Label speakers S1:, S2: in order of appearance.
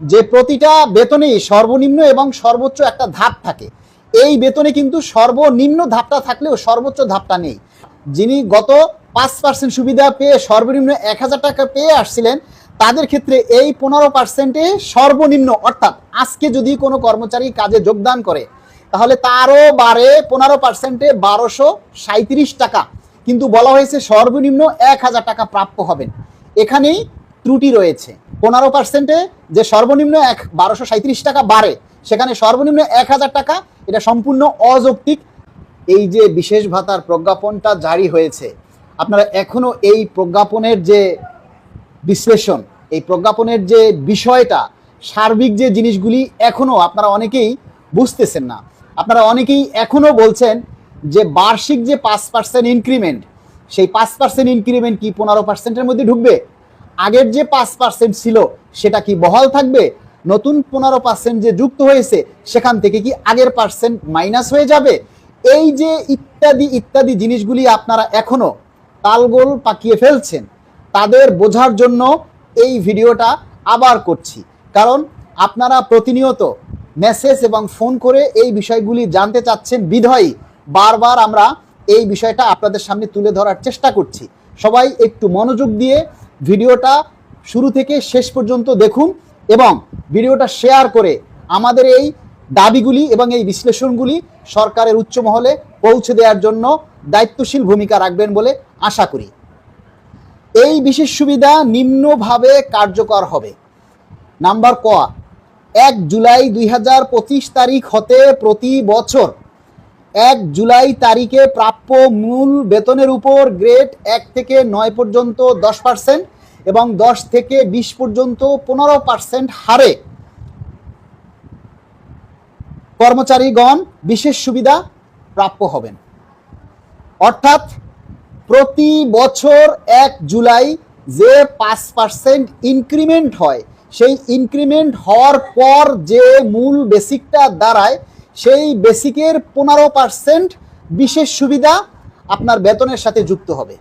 S1: যে প্রতিটা বেতনেই সর্বনিম্ন এবং সর্বোচ্চ একটা ধাপ থাকে। এই বেতনে কিন্তু সর্বনিম্ন ধাপটা থাকলেও সর্বোচ্চ ধাপটা নেই। যিনি গত পাঁচ পার্সেন্ট সুবিধা পেয়ে সর্বনিম্ন এক হাজার টাকা পেয়ে আসছিলেন, তাদের ক্ষেত্রে এই পনেরো পার্সেন্টে সর্বনিম্ন, অর্থাৎ আজকে যদি কোনো কর্মচারী কাজে যোগদান করে, তাহলে তারও বারে পনেরো পার্সেন্টে বারোশো সাঁত্রিশ টাকা। কিন্তু বলা হয়েছে সর্বনিম্ন এক হাজার টাকা প্রাপ্য হবেন। এখানেই ত্রুটি রয়েছে। পনেরো পার্সেন্টে যে সর্বনিম্ন এক বারোশো সাঁত্রিশ টাকা বাড়ে, সেখানে সর্বনিম্ন এক হাজার টাকা, এটা সম্পূর্ণ অযৌক্তিক। এই যে বিশেষ ভাতার প্রজ্ঞাপনটা জারি হয়েছে, আপনারা এখনও এই প্রজ্ঞাপনের যে বিশ্লেষণ, এই প্রজ্ঞাপনের যে বিষয়টা, সার্বিক যে জিনিসগুলি এখনও আপনারা অনেকেই বুঝতেছেন না। আপনারা অনেকেই এখনও বলছেন যে বার্ষিক যে পাঁচ পার্সেন্ট ইনক্রিমেন্ট সেই পাঁচ পার্সেন্ট ইনক্রিমেন্ট কি পনেরো পার্সেন্টের মধ্যে ঢুকবে? আগের যে পাঁচ পার্সেন্ট ছিল, সেটা কি বহাল থাকবে? নতুন পনেরো পার্সেন্ট যে যুক্ত হয়েছে, সেখান থেকে কি আগের পার্সেন্ট মাইনাস হয়ে যাবে? এই যে ইত্যাদি ইত্যাদি জিনিসগুলি আপনারা এখনও তালগোল পাকিয়ে ফেলছেন, তাদের বোঝার জন্য এই ভিডিওটা আবার করছি। কারণ আপনারা প্রতিনিয়ত মেসেজ এবং ফোন করে এই বিষয়গুলি জানতে চাচ্ছেন বিধয়ী, বারবার আমরা এই বিষয়টা আপনাদের সামনে তুলে ধরার চেষ্টা করছি। সবাই একটু মনোযোগ দিয়ে ভিডিওটা শুরু থেকে শেষ পর্যন্ত দেখুন এবং ভিডিওটা শেয়ার করে আমাদের এই দাবিগুলি এবং এই বিশ্লেষণগুলি সরকারের উচ্চ মহলে পৌঁছে দেওয়ার জন্য দায়িত্বশীল ভূমিকা রাখবেন বলে আশা করি। এই বিশেষ সুবিধা নিম্নভাবে কার্যকর হবে। নাম্বার ক, এক জুলাই দুই হাজার পঁচিশ তারিখ হতে প্রতি বছর এক জুলাই তারিখে প্রাপ্য মূল বেতনের উপর গ্রেড এক থেকে নয় পর্যন্ত দশ পার্সেন্ট এবং দশ থেকে বিশ পর্যন্ত পনেরো পার্সেন্ট হারে। কর্মচারীগণ বিশেষ সুবিধা প্রাপ্য হবেন। অর্থাৎ প্রতি বছর এক জুলাই যে পাঁচ পার্সেন্ট ইনক্রিমেন্ট হয়, সেই ইনক্রিমেন্ট হওয়ার পর যে মূল বেসিকটা দাঁড়ায় সেই বেসিকের পনেরো পার্সেন্ট বিশেষ সুবিধা আপনার বেতনের সাথে যুক্ত হবে।